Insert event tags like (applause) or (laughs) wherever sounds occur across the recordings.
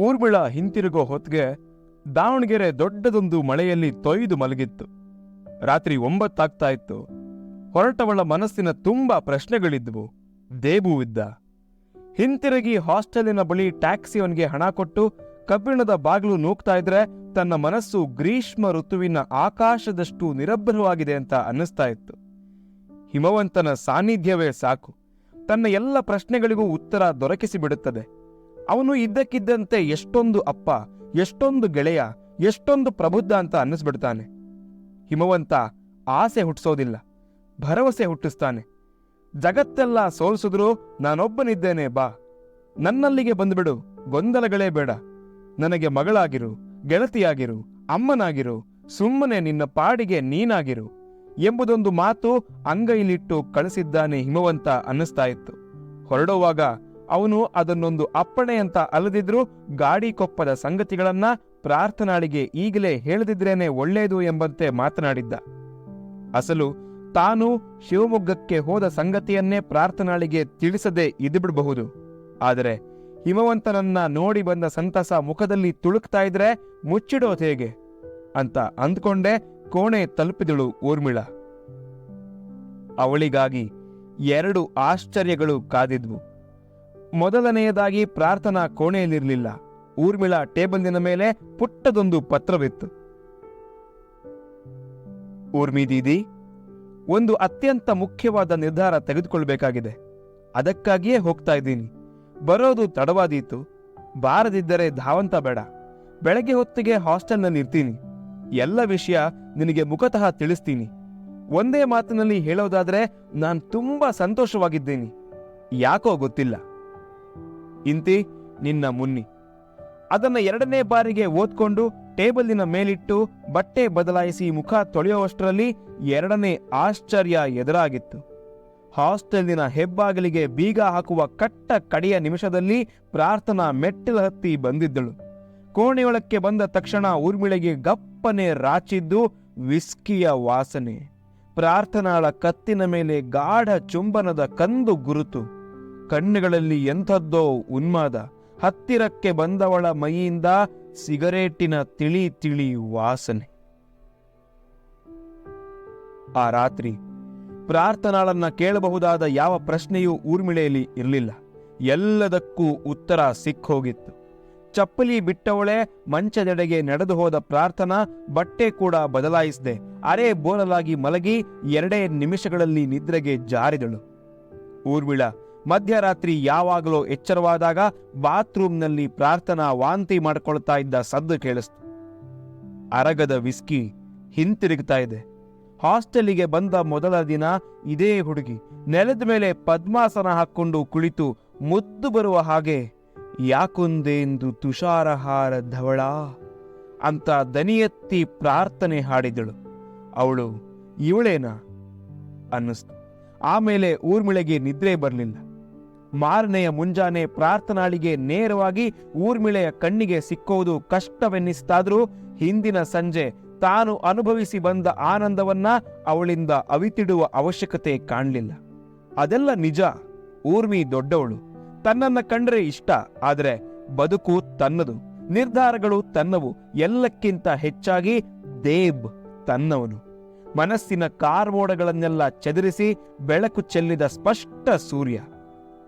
ಊರ್ಮಿಳ ಹಿಂತಿರುಗೋ ಹೊತ್ತಿಗೆ ದಾವಣಗೆರೆ ದೊಡ್ಡದೊಂದು ಮಳೆಯಲ್ಲಿ ತೊಯ್ದು ಮಲಗಿತ್ತು. ರಾತ್ರಿ ಒಂಬತ್ತಾಗ್ತಾ ಇತ್ತು. ಹೊರಟವಳ ಮನಸ್ಸಿನ ತುಂಬ ಪ್ರಶ್ನೆಗಳಿದ್ವು. ದೇಬು ಇದ್ದ ಹಿಂತಿರುಗಿ ಹಾಸ್ಟೆಲಿನ ಬಳಿ ಟ್ಯಾಕ್ಸಿಯವನಿಗೆ ಹಣ ಕೊಟ್ಟು ಕಬ್ಬಿಣದ ಬಾಗಿಲು ನೂಕ್ತಾ ಇದ್ರೆ ತನ್ನ ಮನಸ್ಸು ಗ್ರೀಷ್ಮ ಋತುವಿನ ಆಕಾಶದಷ್ಟು ನಿರಭ್ರವಾಗಿದೆ ಅಂತ ಅನ್ನಿಸ್ತಾ ಇತ್ತು. ಹಿಮವಂತನ ಸಾನ್ನಿಧ್ಯವೇ ಸಾಕು. ತನ್ನ ಎಲ್ಲ ಪ್ರಶ್ನೆಗಳಿಗೂ ಉತ್ತರ ದೊರಕಿಸಿ ಬಿಡುತ್ತದೆ ಅವನು ಇದ್ದಕ್ಕಿದ್ದಂತೆ ಎಷ್ಟೊಂದು ಅಪ್ಪ, ಎಷ್ಟೊಂದು ಗೆಳೆಯ, ಎಷ್ಟೊಂದು ಪ್ರಬುದ್ಧ ಅಂತ ಅನ್ನಿಸ್ಬಿಡ್ತಾನೆ. ಹಿಮವಂತ ಆಸೆ ಹುಟ್ಟಿಸೋದಿಲ್ಲ, ಭರವಸೆ ಹುಟ್ಟಿಸ್ತಾನೆ. ಜಗತ್ತೆಲ್ಲ ಸೋಲ್ಸಿದ್ರೂ ನಾನೊಬ್ಬನಿದ್ದೇನೆ ಬಾ, ನನ್ನಲ್ಲಿಗೆ ಬಂದ್ಬಿಡು, ಗೊಂದಲಗಳೇ ಬೇಡ. ನನಗೆ ಮಗಳಾಗಿರು, ಗೆಳತಿಯಾಗಿರು, ಅಮ್ಮನಾಗಿರು, ಸುಮ್ಮನೆ ನಿನ್ನ ಪಾಡಿಗೆ ನೀನಾಗಿರು ಎಂಬುದೊಂದು ಮಾತು ಅಂಗೈಲಿಟ್ಟು ಕಳಿಸಿದ್ದಾನೆ ಹಿಮವಂತ ಅನ್ನಿಸ್ತಾ ಇತ್ತು. ಹೊರಡುವಾಗ ಅವನು ಅದನ್ನೊಂದು ಅಪ್ಪಣೆ ಅಂತ ಅಲ್ಲದಿದ್ರೂ ಗಾಡಿ ಕೊಪ್ಪದ ಸಂಗತಿಗಳನ್ನ ಪ್ರಾರ್ಥನಾಳಿಗೆ ಈಗಲೇ ಹೇಳದಿದ್ರೇನೆ ಒಳ್ಳೆಯದು ಎಂಬಂತೆ ಮಾತನಾಡಿದ್ದ. ಅಸಲು ತಾನು ಶಿವಮೊಗ್ಗಕ್ಕೆ ಹೋದ ಸಂಗತಿಯನ್ನೇ ಪ್ರಾರ್ಥನಾಳಿಗೆ ತಿಳಿಸದೆ ಇದ್ದುಬಿಡಬಹುದು ಆದರೆ ಹಿಮವಂತನನ್ನ ನೋಡಿ ಬಂದ ಸಂತಸ ಮುಖದಲ್ಲಿ ತುಳುಕ್ತಾ ಇದ್ರೆ ಮುಚ್ಚಿಡೋದು ಹೇಗೆ? ಅಂತ ಅಂದ್ಕೊಂಡೇ ಕೋಣೆ ತಲುಪಿದಳು ಊರ್ಮಿಳ. ಅವಳಿಗಾಗಿ ಎರಡು ಆಶ್ಚರ್ಯಗಳು ಕಾದಿದ್ವು. ಮೊದಲನೆಯದಾಗಿ ಪ್ರಾರ್ಥನಾ ಕೋಣೆಯಲ್ಲಿರಲಿಲ್ಲ. ಊರ್ಮಿಳ ಟೇಬಲ್ನ ಮೇಲೆ ಪುಟ್ಟದೊಂದು ಪತ್ರವಿತ್ತು. ಊರ್ಮಿ ದೀದಿ, ಒಂದು ಅತ್ಯಂತ ಮುಖ್ಯವಾದ ನಿರ್ಧಾರ ತೆಗೆದುಕೊಳ್ಬೇಕಾಗಿದೆ. ಅದಕ್ಕಾಗಿಯೇ ಹೋಗ್ತಾ ಇದ್ದೀನಿ. ಬರೋದು ತಡವಾದೀತು. ಬಾರದಿದ್ದರೆ ಧಾವಂತ ಬೇಡ. ಬೆಳಗ್ಗೆ ಹೊತ್ತಿಗೆ ಹಾಸ್ಟೆಲ್ನಲ್ಲಿ ಇರ್ತೀನಿ. ಎಲ್ಲ ವಿಷಯ ನಿನಗೆ ಮುಖತಃ ತಿಳಿಸ್ತೀನಿ. ಒಂದೇ ಮಾತಿನಲ್ಲಿ ಹೇಳೋದಾದ್ರೆ ನಾನು ತುಂಬಾ ಸಂತೋಷವಾಗಿದ್ದೀನಿ. ಯಾಕೋ ಗೊತ್ತಿಲ್ಲ. ಇಂತಿ ನಿನ್ನ ಮುನ್ನಿ. ಅದನ್ನ ಎರಡನೇ ಬಾರಿಗೆ ಓದ್ಕೊಂಡು ಟೇಬಲಿನ ಮೇಲಿಟ್ಟು ಬಟ್ಟೆ ಬದಲಾಯಿಸಿ ಮುಖ ತೊಳೆಯುವಷ್ಟರಲ್ಲಿ ಎರಡನೇ ಆಶ್ಚರ್ಯ ಎದುರಾಗಿತ್ತು. ಹಾಸ್ಟೆಲ್ನ ಹೆಬ್ಬಾಗಿಲಿಗೆ ಬೀಗ ಹಾಕುವ ಕಟ್ಟ ಕಡೆಯ ನಿಮಿಷದಲ್ಲಿ ಪ್ರಾರ್ಥನಾ ಮೆಟ್ಟಿಲ ಹತ್ತಿ ಬಂದಿದ್ದಳು. ಕೋಣೆಯೊಳಕ್ಕೆ ಬಂದ ತಕ್ಷಣ ಊರ್ಮಿಳೆಗೆ ಗಪ್ಪನೆ ರಾಚಿದ್ದು ವಿಸ್ಕಿಯ ವಾಸನೆ. ಪ್ರಾರ್ಥನಾಳ ಕತ್ತಿನ ಮೇಲೆ ಗಾಢ ಚುಂಬನದ ಕಂದು ಗುರುತು. ಕಣ್ಣುಗಳಲ್ಲಿ ಎಂಥದ್ದೋ ಉನ್ಮಾದ. ಹತ್ತಿರಕ್ಕೆ ಬಂದವಳ ಮೈಯಿಂದ ಸಿಗರೇಟಿನ ತಿಳಿ ತಿಳಿ ವಾಸನೆ. ಆ ರಾತ್ರಿ ಪ್ರಾರ್ಥನಾಳನ್ನ ಕೇಳಬಹುದಾದ ಯಾವ ಪ್ರಶ್ನೆಯೂ ಊರ್ಮಿಳೆಯಲ್ಲಿ ಇರಲಿಲ್ಲ. ಎಲ್ಲದಕ್ಕೂ ಉತ್ತರ ಸಿಕ್ಕೋಗಿತ್ತು. ಚಪ್ಪಲಿ ಬಿಟ್ಟವಳೆ ಮಂಚದೆಡೆಗೆ ನಡೆದು ಹೋದ ಪ್ರಾರ್ಥನಾ ಬಟ್ಟೆ ಕೂಡ ಬದಲಾಯಿಸದೆ ಅರೆ ಬೋರಲಾಗಿ ಮಲಗಿ ಎರಡೇ ನಿಮಿಷಗಳಲ್ಲಿ ನಿದ್ರೆಗೆ ಜಾರಿದಳು. ಊರ್ಮಿಳ ಮಧ್ಯರಾತ್ರಿ ಯಾವಾಗಲೋ ಎಚ್ಚರವಾದಾಗ ಬಾತ್ರೂಮ್ನಲ್ಲಿ ಪ್ರಾರ್ಥನಾ ವಾಂತಿ ಮಾಡ್ಕೊಳ್ತಾ ಇದ್ದ ಸದ್ದು ಕೇಳಿಸ್ತು. ಅರಗದ ವಿಸ್ಕಿ ಹಿಂತಿರುಗ್ತಾ ಇದೆ. ಹಾಸ್ಟೆಲಿಗೆ ಬಂದ ಮೊದಲ ದಿನ ಇದೇ ಹುಡುಗಿ ನೆಲದ ಮೇಲೆ ಪದ್ಮಾಸನ ಹಾಕ್ಕೊಂಡು ಕುಳಿತು ಮುದ್ದು ಬರುವ ಹಾಗೆ, ಯಾಕೊಂದೆಂದು ತುಷಾರಹಾರ ಧವಳ ಅಂತ ದನಿಯತ್ತಿ ಪ್ರಾರ್ಥನೆ ಹಾಡಿದಳು. ಅವಳು, ಇವಳೇನಾ? ಅನ್ನಿಸ್ತು. ಆಮೇಲೆ ಊರ್ಮಿಳೆಗೆ ನಿದ್ರೆ ಬರಲಿಲ್ಲ. ಮಾರನೆಯ ಮುಂಜಾನೆ ಪ್ರಾರ್ಥನಾಳಿಗೆ ನೇರವಾಗಿ ಊರ್ಮಿಳೆಯ ಕಣ್ಣಿಗೆ ಸಿಕ್ಕೋದು ಕಷ್ಟವೆನ್ನಿಸ್ತಾದ್ರೂ ಹಿಂದಿನ ಸಂಜೆ ತಾನು ಅನುಭವಿಸಿ ಬಂದ ಆನಂದವನ್ನ ಅವಳಿಂದ ಅವಿತಿಡುವ ಅವಶ್ಯಕತೆ ಕಾಣಲಿಲ್ಲ. ಅದೆಲ್ಲ ನಿಜ. ಊರ್ಮಿ ದೊಡ್ಡವಳು. ತನ್ನನ್ನ ಕಂಡ್ರೆ ಇಷ್ಟ. ಆದರೆ ಬದುಕು ತನ್ನದು. ನಿರ್ಧಾರಗಳು ತನ್ನವು. ಎಲ್ಲಕ್ಕಿಂತ ಹೆಚ್ಚಾಗಿ ದೇಬ್ ತನ್ನವನು. ಮನಸ್ಸಿನ ಕಾರ್ಮೋಡಗಳನ್ನೆಲ್ಲ ಚದುರಿಸಿ ಬೆಳಕು ಚೆಲ್ಲಿದ ಸ್ಪಷ್ಟ ಸೂರ್ಯ.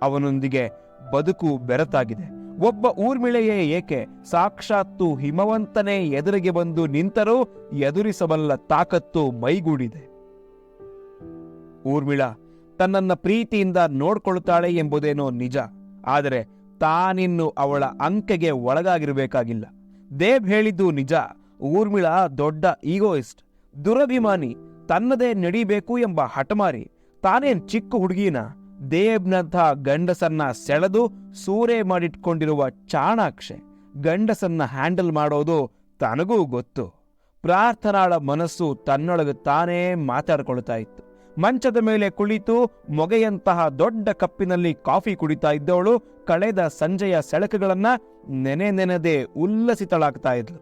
ಅವನೊಂದಿಗೆ ಬದುಕು ಬೆರತಾಗಿದೆ. ಒಬ್ಬ ಊರ್ಮಿಳೆಯೇ ಏಕೆ ಸಾಕ್ಷಾತ್ತು ಹಿಮವಂತನೇ ಎದುರಿಗೆ ಬಂದು ನಿಂತರೂ ಎದುರಿಸಬಲ್ಲ ತಾಕತ್ತು ಮೈಗೂಡಿದೆ. ಊರ್ಮಿಳ, ತನ್ನನ್ನ ಪ್ರೀತಿಯಿಂದ ನೋಡ್ಕೊಳ್ತಾಳೆ ಎಂಬುದೇನೋ ನಿಜ. ಆದರೆ ತಾನಿನ್ನು ಅವಳ ಅಂಕೆಗೆ ಒಳಗಾಗಿರಬೇಕಾಗಿಲ್ಲ. ದೇವ್ ಹೇಳಿದ್ದು ನಿಜ. ಊರ್ಮಿಳ ದೊಡ್ಡ ಈಗೋಯಿಸ್ಟ್. ದುರಭಿಮಾನಿ, ತನ್ನದೇ ನಡೀಬೇಕು ಎಂಬ ಹಠಮಾರಿ. ತಾನೇನ್ ಚಿಕ್ಕ ಹುಡುಗಿನ? ದೇವ್ನಂಥ ಗಂಡಸನ್ನ ಸೆಳೆದು ಸೂರೆ ಮಾಡಿಟ್ಕೊಂಡಿರುವ ಚಾಣಾಕ್ಷೆ ಗಂಡಸನ್ನ ಹ್ಯಾಂಡಲ್ ಮಾಡೋದು ತನಗೂ ಗೊತ್ತು. ಪ್ರಾರ್ಥನಾಳ ಮನಸ್ಸು ತನ್ನೊಳಗೆ ತಾನೇ ಮಾತಾಡ್ಕೊಳ್ತಾ ಇತ್ತು. ಮಂಚದ ಮೇಲೆ ಕುಳಿತು ಮೊಗೆಯಂತಹ ದೊಡ್ಡ ಕಪ್ಪಿನಲ್ಲಿ ಕಾಫಿ ಕುಡಿತಾ ಇದ್ದವಳು ಕಳೆದ ಸಂಜೆಯ ಸೆಳಕುಗಳನ್ನ ನೆನೆ ನೆನೆದೇ ಉಲ್ಲಸಿತಳಾಗ್ತಾ ಇದ್ಲು.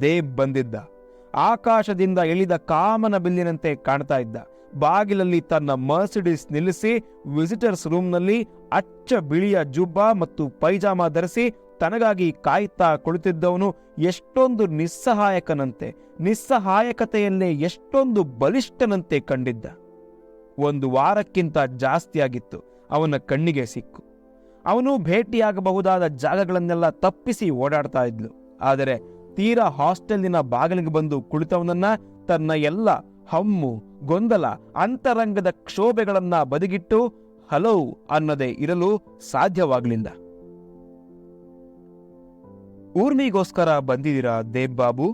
ದೇಬ್ ಬಂದಿದ್ದ. ಆಕಾಶದಿಂದ ಇಳಿದ ಕಾಮನ ಬಿಲ್ಲಿನಂತೆ ಕಾಣ್ತಾ ಇದ್ದ. ಬಾಗಿಲಲ್ಲಿ ತನ್ನ ಮರ್ಸಿಡಿಸ್ ನಿಲ್ಲಿಸಿ, ವಿಸಿಟರ್ಸ್ ರೂಮ್ನಲ್ಲಿ ಅಚ್ಚ ಬಿಳಿಯ ಜುಬ್ಬ ಮತ್ತು ಪೈಜಾಮ ಧರಿಸಿ ತನಗಾಗಿ ಕಾಯ್ತಾ ಕುಳಿತಿದ್ದವನು ಎಷ್ಟೊಂದು ನಿಸ್ಸಹಾಯಕನಂತೆ, ನಿಸ್ಸಹಾಯಕತೆಯನ್ನೇ ಎಷ್ಟೊಂದು ಬಲಿಷ್ಠನಂತೆ ಕಂಡಿದ್ದ. ಒಂದು ವಾರಕ್ಕಿಂತ ಜಾಸ್ತಿಯಾಗಿತ್ತು ಅವನ ಕಣ್ಣಿಗೆ ಸಿಕ್ಕು. ಅವನು ಭೇಟಿಯಾಗಬಹುದಾದ ಜಾಗಗಳನ್ನೆಲ್ಲ ತಪ್ಪಿಸಿ ಓಡಾಡ್ತಾ ಇದ್ಲು. ಆದರೆ ತೀರಾ ಹಾಸ್ಟೆಲ್ನ ಬಾಗಿಲಿಗೆ ಬಂದು ಕುಳಿತವನನ್ನ ತನ್ನ ಎಲ್ಲ ಹಮ್ಮು, ಗೊಂದಲ, ಅಂತರಂಗದ ಕ್ಷೋಭೆಗಳನ್ನ ಬದಿಗಿಟ್ಟು, ಹಲೋ ಅನ್ನದೇ ಇರಲು ಸಾಧ್ಯವಾಗಲಿಲ್ಲ ಊರ್ಮಿಗೋಸ್ಕರ ಬಂದಿದ್ದೀರಾ ದೇಬ್ ಬಾಬು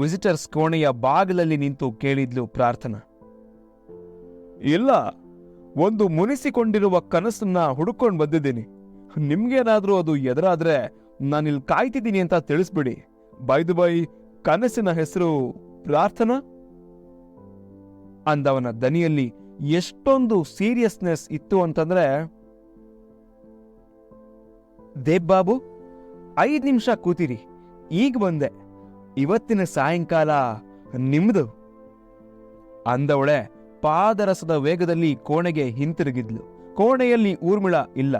ವಿಸಿಟರ್ಸ್ ಕೋಣೆಯ ಬಾಗಿಲಲ್ಲಿ ನಿಂತು ಕೇಳಿದ್ಲು ಪ್ರಾರ್ಥನಾ. ಇಲ್ಲ, ಒಂದು ಮುನಿಸಿಕೊಂಡಿರುವ ಕನಸನ್ನ ಹುಡುಕೊಂಡು ಬಂದಿದ್ದೀನಿ. ನಿಮ್ಗೇನಾದ್ರೂ ಅದು ಎದುರಾದ್ರೆ ನಾನಿಲ್ಲಿ ಕಾಯ್ತಿದ್ದೀನಿ ಅಂತ ತಿಳಿಸ್ಬಿಡಿ. ಬೈದು ಬೈ, ಕನಸಿನ ಹೆಸರು ಪ್ರಾರ್ಥನಾ? ಅಂದವನ ದನಿಯಲ್ಲಿ ಎಷ್ಟೊಂದು ಸೀರಿಯಸ್ನೆಸ್ ಇತ್ತು ಅಂತಂದ್ರೆ, ದೇಬ್ ಬಾಬು, ಐದ್ ನಿಮಿಷ ಕೂತಿರಿ, ಈಗ ಬಂದೆ. ಇವತ್ತಿನ ಸಾಯಂಕಾಲ ನಿಮ್ದು. ಅಂದವಳೆ ಪಾದರಸದ ವೇಗದಲ್ಲಿ ಕೋಣೆಗೆ ಹಿಂತಿರುಗಿದ್ಲು. ಕೋಣೆಯಲ್ಲಿ ಊರ್ಮಿಳ ಇಲ್ಲ.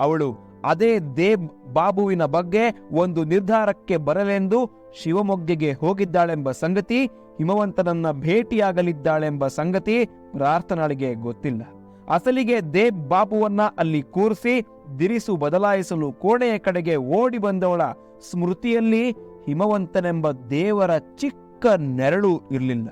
ಅವಳು ಅದೇ ದೇಬ್ ಬಾಬುವಿನ ಬಗ್ಗೆ ಒಂದು ನಿರ್ಧಾರಕ್ಕೆ ಬರಲೆಂದು ಶಿವಮೊಗ್ಗೆಗೆ ಹೋಗಿದ್ದಾಳೆಂಬ ಸಂಗತಿ, ಹಿಮವಂತನನ್ನ ಭೇಟಿಯಾಗಲಿದ್ದಾಳೆಂಬ ಸಂಗತಿ ಪ್ರಾರ್ಥನಾಳಿಗೆ ಗೊತ್ತಿಲ್ಲ. ಅಸಲಿಗೆ ದೇಬ್ ಬಾಬುವನ್ನ ಅಲ್ಲಿ ಕೂರಿಸಿ, ದಿರಿಸು ಬದಲಾಯಿಸಲು ಕೋಣೆಯ ಕಡೆಗೆ ಓಡಿ ಬಂದವಳ ಸ್ಮೃತಿಯಲ್ಲಿ ಹಿಮವಂತನೆಂಬ ದೇವರ ಚಿಕ್ಕ ನೆರಳು ಇರಲಿಲ್ಲ.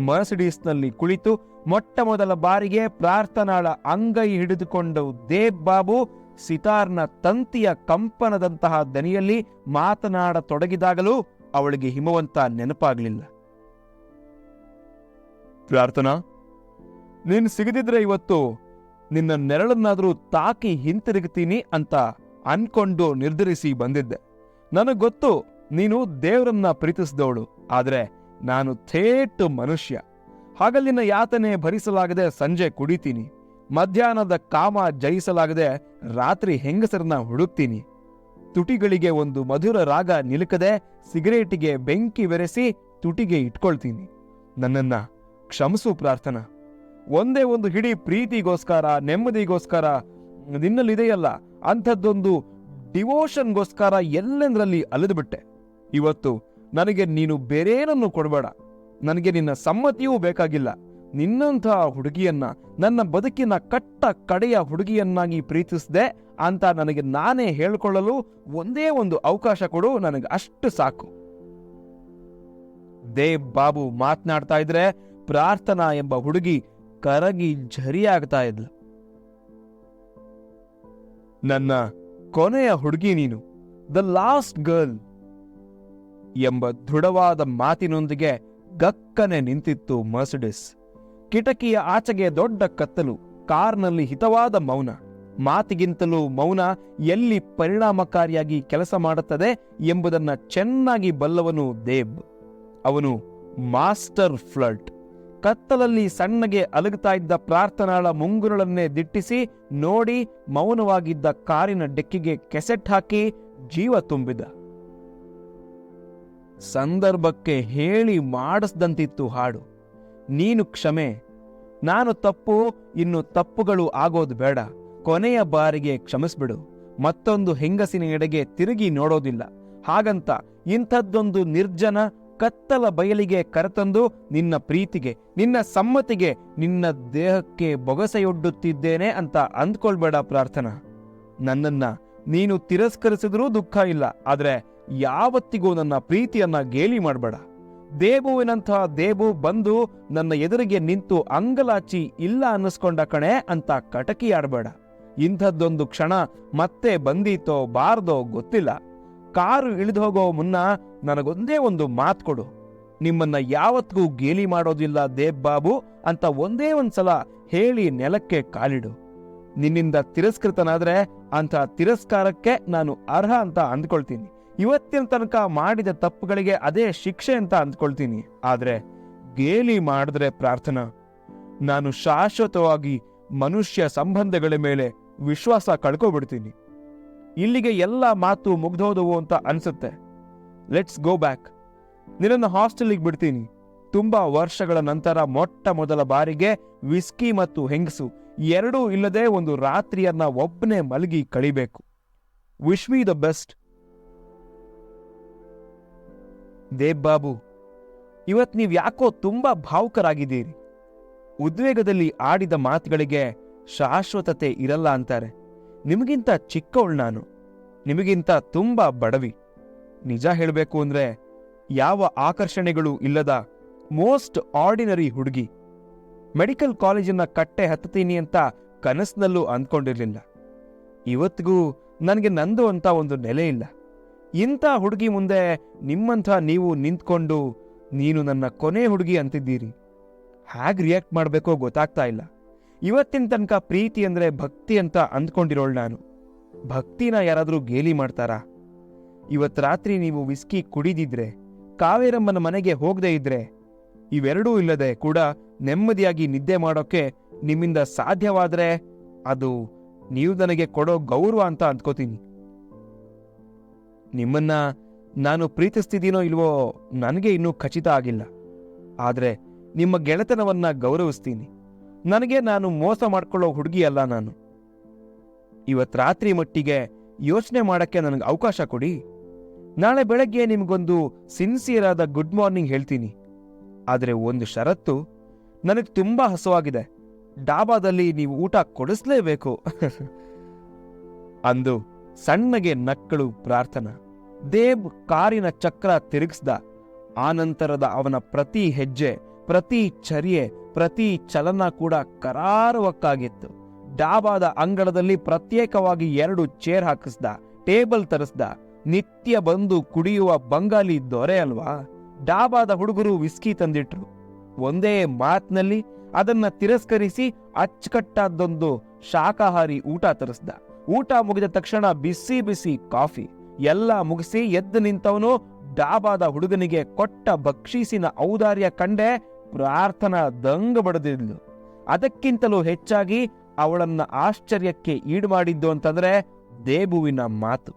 ಮರ್ಸಿಡೀಸ್ನಲ್ಲಿ ಕುಳಿತು ಮೊಟ್ಟ ಮೊದಲ ಬಾರಿಗೆ ಪ್ರಾರ್ಥನಾಳ ಅಂಗೈ ಹಿಡಿದುಕೊಂಡು ದೇಬ್ ಬಾಬು ಸಿತಾರ್ನ ತಂತಿಯ ಕಂಪನದಂತಹ ದನಿಯಲ್ಲಿ ಮಾತನಾಡತೊಡಗಿದಾಗಲೂ ಅವಳಿಗೆ ಹಿಮವಂತ ನೆನಪಾಗಲಿಲ್ಲ. ಪ್ರಾರ್ಥನಾ, ನೀನು ಸಿಗದಿದ್ರೆ ಇವತ್ತು ನಿನ್ನ ನೆರಳನ್ನಾದರೂ ತಾಕಿ ಹಿಂತಿರುಗುತ್ತೀನಿ ಅಂತ ಅನ್ಕೊಂಡು ನಿರ್ಧರಿಸಿ ಬಂದಿದ್ದೆ. ನನಗೆ ಗೊತ್ತು ನೀನು ದೇವರನ್ನ ಪ್ರೀತಿಸಿದವಳು, ಆದರೆ ನಾನು ಥೇಟ್ ಮನುಷ್ಯ. ಹಾಗಲ್ಲಿನ ಯಾತನೆ ಭರಿಸಲಾಗದೆ ಸಂಜೆ ಕುಡಿತೀನಿ. ಮಧ್ಯಾಹ್ನದ ಕಾಮ ಜಯಿಸಲಾಗದೆ ರಾತ್ರಿ ಹೆಂಗಸರನ್ನ ಹುಡುಕ್ತೀನಿ. ತುಟಿಗಳಿಗೆ ಒಂದು ಮಧುರ ರಾಗ ನಿಲುಕದೆ ಸಿಗರೇಟಿಗೆ ಬೆಂಕಿ ಬೆರೆಸಿ ತುಟಿಗೆ ಇಟ್ಕೊಳ್ತೀನಿ. ನನ್ನನ್ನ ಕ್ಷಮಿಸು ಪ್ರಾರ್ಥನಾ. ಒಂದೇ ಒಂದು ಹಿಡಿ ಪ್ರೀತಿಗೋಸ್ಕರ, ನೆಮ್ಮದಿಗೋಸ್ಕರ, ನಿನ್ನಲ್ಲಿದೆಯಲ್ಲ, ಅಂಥದ್ದೊಂದು ಡಿವೋಷನ್ಗೋಸ್ಕರ ಎಲ್ಲೆಂದ್ರಲ್ಲಿ ಅಲೆದುಬಿಟ್ಟೆ. ಇವತ್ತು ನನಗೆ ನೀನು ಬೇರೇನನ್ನು ಕೊಡಬೇಡ. ನನಗೆ ನಿನ್ನ ಸಮ್ಮತಿಯೂ ಬೇಕಾಗಿಲ್ಲ. ನಿನ್ನಂಥ ಹುಡುಗಿಯನ್ನ, ನನ್ನ ಬದುಕಿನ ಕಟ್ಟ ಕಡೆಯ ಹುಡುಗಿಯನ್ನಾಗಿ ಪ್ರೀತಿಸಿದೆ ಅಂತ ನನಗೆ ನಾನೇ ಹೇಳಿಕೊಳ್ಳಲು ಒಂದೇ ಒಂದು ಅವಕಾಶ ಕೊಡು, ನನಗೆ ಅಷ್ಟು ಸಾಕು. ದೇವ್ ಬಾಬು ಮಾತನಾಡ್ತಾ ಇದ್ರೆ ಪ್ರಾರ್ಥನಾ ಎಂಬ ಹುಡುಗಿ ಕರಗಿ ಝರಿಯಾಗ್ತಾ ಇದ್ಲು. ನನ್ನ ಕೊನೆಯ ಹುಡುಗಿ ನೀನು, ದ ಲಾಸ್ಟ್ ಗರ್ಲ್ ಎಂಬ ದೃಢವಾದ ಮಾತಿನೊಂದಿಗೆ ಗಕ್ಕನೆ ನಿಂತಿತ್ತು ಮರ್ಸಿಡಿಸ್. ಕಿಟಕಿಯ ಆಚೆಗೆ ದೊಡ್ಡ ಕತ್ತಲು, ಕಾರ್ನಲ್ಲಿ ಹಿತವಾದ ಮೌನ. ಮಾತಿಗಿಂತಲೂ ಮೌನ ಎಲ್ಲಿ ಪರಿಣಾಮಕಾರಿಯಾಗಿ ಕೆಲಸ ಮಾಡುತ್ತದೆ ಎಂಬುದನ್ನ ಚೆನ್ನಾಗಿ ಬಲ್ಲವನು ದೇಬ್. ಅವನು ಮಾಸ್ಟರ್ ಫ್ಲಡ್ ಕತ್ತಲಲ್ಲಿ ಸಣ್ಣಗೆ ಅಲುಗುತ್ತಾ ಇದ್ದ ಪ್ರಾರ್ಥನಾಳ ಮುಂಗುರುಳನ್ನೇ ದಿಟ್ಟಿಸಿ, ನೋಡಿ ಮೌನವಾಗಿದ್ದ ಕಾರಿನ ಡೆಕ್ಕಿಗೆ ಕೆಸೆಟ್ ಹಾಕಿ ಜೀವ ತುಂಬಿದ. ಸಂದರ್ಭಕ್ಕೆ ಹೇಳಿ ಮಾಡಿಸ್ದಂತಿತ್ತು ಹಾಡು. ನೀನು ಕ್ಷಮೆ. ನಾನು ತಪ್ಪು, ಇನ್ನು ತಪ್ಪುಗಳು ಆಗೋದು ಬೇಡ. ಕೊನೆಯ ಬಾರಿಗೆ ಕ್ಷಮಿಸ್ಬಿಡು. ಮತ್ತೊಂದು ಹೆಂಗಸಿನ ಎಡೆಗೆ ತಿರುಗಿ ನೋಡೋದಿಲ್ಲ. ಹಾಗಂತ ಇಂಥದ್ದೊಂದು ನಿರ್ಜನ ಕತ್ತಲ ಬಯಲಿಗೆ ಕರೆತಂದು ನಿನ್ನ ಪ್ರೀತಿಗೆ, ನಿನ್ನ ಸಮ್ಮತಿಗೆ, ನಿನ್ನ ದೇಹಕ್ಕೆ ಬೊಗಸೆಯೊಡ್ಡುತ್ತಿದ್ದೇನೆ ಅಂತ ಅಂದ್ಕೊಳ್ಬೇಡ ಪ್ರಾರ್ಥನಾ. ನನ್ನನ್ನ ನೀನು ತಿರಸ್ಕರಿಸಿದ್ರೂ ದುಃಖ ಇಲ್ಲ, ಆದ್ರೆ ಯಾವತ್ತಿಗೂ ನನ್ನ ಪ್ರೀತಿಯನ್ನ ಗೇಲಿ ಮಾಡಬೇಡ. ದೇಬುವಿನಂತಹ ದೇಬು ಬಂದು ನನ್ನ ಎದುರಿಗೆ ನಿಂತು ಅಂಗಲಾಚಿ ಇಲ್ಲ ಅನ್ನಿಸ್ಕೊಂಡ ಕಣೆ ಅಂತ ಕಟಕಿ ಆಡಬೇಡ ಇಂಥದ್ದೊಂದು ಕ್ಷಣ ಮತ್ತೆ ಬಂದೀತೋ ಬಾರ್ದೋ ಗೊತ್ತಿಲ್ಲ. ಕಾರು ಇಳಿದು ಹೋಗೋ ಮುನ್ನ ನನಗೊಂದೇ ಒಂದು ಮಾತು ಕೊಡು. ನಿಮ್ಮನ್ನ ಯಾವತ್ತಿಗೂ ಗೇಲಿ ಮಾಡೋದಿಲ್ಲ ದೇಬ್ ಬಾಬು ಅಂತ ಒಂದೇ ಒಂದ್ಸಲ ಹೇಳಿ ನೆಲಕ್ಕೆ ಕಾಲಿಡು. ನಿನ್ನಿಂದ ತಿರಸ್ಕೃತನಾದ್ರೆ ಅಂತ ತಿರಸ್ಕಾರಕ್ಕೆ ನಾನು ಅರ್ಹ ಅಂತ ಅಂದ್ಕೊಳ್ತೀನಿ. ಇವತ್ತಿನ ತನಕ ಮಾಡಿದ ತಪ್ಪುಗಳಿಗೆ ಅದೇ ಶಿಕ್ಷೆ ಅಂತ ಅಂದ್ಕೊಳ್ತೀನಿ. ಆದ್ರೆ ಗೇಲಿ ಮಾಡಿದ್ರೆ ಪ್ರಾರ್ಥನಾ. ನಾನು ಶಾಶ್ವತವಾಗಿ ಮನುಷ್ಯ ಸಂಬಂಧಗಳ ಮೇಲೆ ವಿಶ್ವಾಸ ಕಳ್ಕೊಬಿಡ್ತೀನಿ. ಇಲ್ಲಿಗೆ ಎಲ್ಲ ಮಾತು ಮುಗ್ದೋದವು ಅಂತ ಅನ್ಸುತ್ತೆ. ಲೆಟ್ಸ್ ಗೋ ಬ್ಯಾಕ್ ನಿನ್ನನ್ನು ಹಾಸ್ಟೆಲಿಗೆ ಬಿಡ್ತೀನಿ. ತುಂಬಾ ವರ್ಷಗಳ ನಂತರ ಮೊಟ್ಟ ಮೊದಲ ಬಾರಿಗೆ ವಿಸ್ಕಿ ಮತ್ತು ಹೆಂಗಸು ಎರಡೂ ಇಲ್ಲದೆ ಒಂದು ರಾತ್ರಿಯನ್ನ ಒಬ್ಬನೇ ಮಲಗಿ ಕಳಿಬೇಕು. Wish me the best Dev Babu, ಇವತ್ ನೀವು ಯಾಕೋ ತುಂಬಾ ಭಾವುಕರಾಗಿದ್ದೀರಿ? ಉದ್ವೇಗದಲ್ಲಿ ಆಡಿದ ಮಾತುಗಳಿಗೆ ಶಾಶ್ವತತೆ ಇರಲ್ಲ ಅಂತಾರೆ. ನಿಮಗಿಂತ ಚಿಕ್ಕವಳು ನಾನು, ನಿಮಗಿಂತ ತುಂಬಾ ಬಡವಿ. ನಿಜ ಹೇಳಬೇಕು ಅಂದ್ರೆ ಯಾವ ಆಕರ್ಷಣೆಗಳು ಇಲ್ಲದ ಮೋಸ್ಟ್ ಆರ್ಡಿನರಿ ಹುಡುಗಿ. ಮೆಡಿಕಲ್ ಕಾಲೇಜನ್ನ ಕಟ್ಟೆ ಹತ್ತತೀನಿ ಅಂತ ಕನಸಿನಲ್ಲೂ ಅಂದ್ಕೊಂಡಿರಲಿಲ್ಲ. ಇವತ್ತಿಗೂ ನನಗೆ ನಂದು ಅಂತ ಒಂದು ನೆಲೆ ಇಲ್ಲ. ಇಂಥ ಹುಡುಗಿ ಮುಂದೆ ನಿಮ್ಮಂಥ ನೀವು ನಿಂತ್ಕೊಂಡು ನೀನು ನನ್ನ ಕೊನೆ ಹುಡುಗಿ ಅಂತಿದ್ದೀರಿ. ಹೇಗೆ ರಿಯಾಕ್ಟ್ ಮಾಡಬೇಕೋ ಗೊತ್ತಾಗ್ತಾ ಇಲ್ಲ. ಇವತ್ತಿನ ತನಕ ಪ್ರೀತಿ ಅಂದರೆ ಭಕ್ತಿ ಅಂತ ಅಂದ್ಕೊಂಡಿರೋಳು ನಾನು. ಭಕ್ತಿನ ಯಾರಾದರೂ ಗೇಲಿ ಮಾಡ್ತಾರಾ? ಇವತ್ತು ರಾತ್ರಿ ನೀವು ವಿಸ್ಕಿ ಕುಡಿದಿದ್ರೆ, ಕಾವೇರಮ್ಮನ ಮನೆಗೆ ಹೋಗದೆ ಇದ್ರೆ, ಇವೆರಡೂ ಇಲ್ಲದೆ ಕೂಡ ನೆಮ್ಮದಿಯಾಗಿ ನಿದ್ದೆ ಮಾಡೋಕೆ ನಿಮ್ಮಿಂದ ಸಾಧ್ಯವಾದ್ರೆ ಅದು ನೀವು ನನಗೆ ಕೊಡೋ ಗೌರವ ಅಂತ ಅಂದ್ಕೋತೀನಿ. ನಿಮ್ಮನ್ನ ನಾನು ಪ್ರೀತಿಸ್ತಿದ್ದೀನೋ ಇಲ್ವೋ ನನಗೆ ಇನ್ನೂ ಖಚಿತ ಆಗಿಲ್ಲ. ಆದ್ರೆ ನಿಮ್ಮ ಗೆಳೆತನವನ್ನ ಗೌರವಿಸ್ತೀನಿ. ನನಗೆ ನಾನು ಮೋಸ ಮಾಡ್ಕೊಳ್ಳೋ ಹುಡುಗಿಯಲ್ಲ ನಾನು. ಇವತ್ತು ರಾತ್ರಿ ಮಟ್ಟಿಗೆ ಯೋಚನೆ ಮಾಡಕ್ಕೆ ನನಗೆ ಅವಕಾಶ ಕೊಡಿ. ನಾಳೆ ಬೆಳಗ್ಗೆ ನಿಮಗೊಂದು ಸಿನ್ಸಿಯರ್ ಆದ ಗುಡ್ ಮಾರ್ನಿಂಗ್ ಹೇಳ್ತೀನಿ. ಆದರೆ ಒಂದು ಷರತ್ತು, ನನಗೆ ತುಂಬಾ ಹಸುವಾಗಿದೆ. ಡಾಬಾದಲ್ಲಿ ನೀವು ಊಟ ಕೊಡಿಸ್ಲೇಬೇಕು. (laughs) ಅಂದು ಸಣ್ಣಗೆ ನಕ್ಕಳು ಪ್ರಾರ್ಥನಾ. ದೇವ್ ಕಾರಿನ ಚಕ್ರ ತಿರುಗಿಸ್ದ. ಆನಂತರದ ಅವನ ಪ್ರತಿ ಹೆಜ್ಜೆ, ಪ್ರತಿ ಚರ್ಯೆ, ಪ್ರತಿ ಚಲನ ಕೂಡ ಕರಾರುವಕ್ಕಾಗಿತ್ತು. ಡಾಬಾದ ಅಂಗಳದಲ್ಲಿ ಪ್ರತ್ಯೇಕವಾಗಿ ಎರಡು ಚೇರ್ ಹಾಕಿಸ್ದ, ಟೇಬಲ್ ತರಿಸ್ದ. ನಿತ್ಯ ಬಂದು ಕುಡಿಯುವ ಬಂಗಾಲಿ ದೊರೆ ಅಲ್ವಾ? ಡಾಬಾದ ಹುಡುಗರು ವಿಸ್ಕಿ ತಂದಿಟ್ರು. ಒಂದೇ ಮಾತಿನಲ್ಲಿ ಅದನ್ನ ತಿರಸ್ಕರಿಸಿ ಅಚ್ಚುಕಟ್ಟಾದೊಂದು ಶಾಖಾಹಾರಿ ಊಟ ತರಿಸ್ದ. ಊಟ ಮುಗಿದ ತಕ್ಷಣ ಬಿಸಿ ಬಿಸಿ ಕಾಫಿ. ಎಲ್ಲ ಮುಗಿಸಿ ಎದ್ದು ನಿಂತವನು ಡಾಬಾದ ಹುಡುಗನಿಗೆ ಕೊಟ್ಟ ಬಕ್ಷೀಸಿನ ಔದಾರ್ಯ ಕಂಡೆ ಪ್ರಾರ್ಥನಾ ದಂಗ ಬಡದಿದ್ಲು. ಅದಕ್ಕಿಂತಲೂ ಹೆಚ್ಚಾಗಿ ಅವಳನ್ನ ಆಶ್ಚರ್ಯಕ್ಕೆ ಈಡು ಮಾಡಿದ್ದು ಅಂತಂದ್ರೆ ದೇಬುವಿನ ಮಾತು.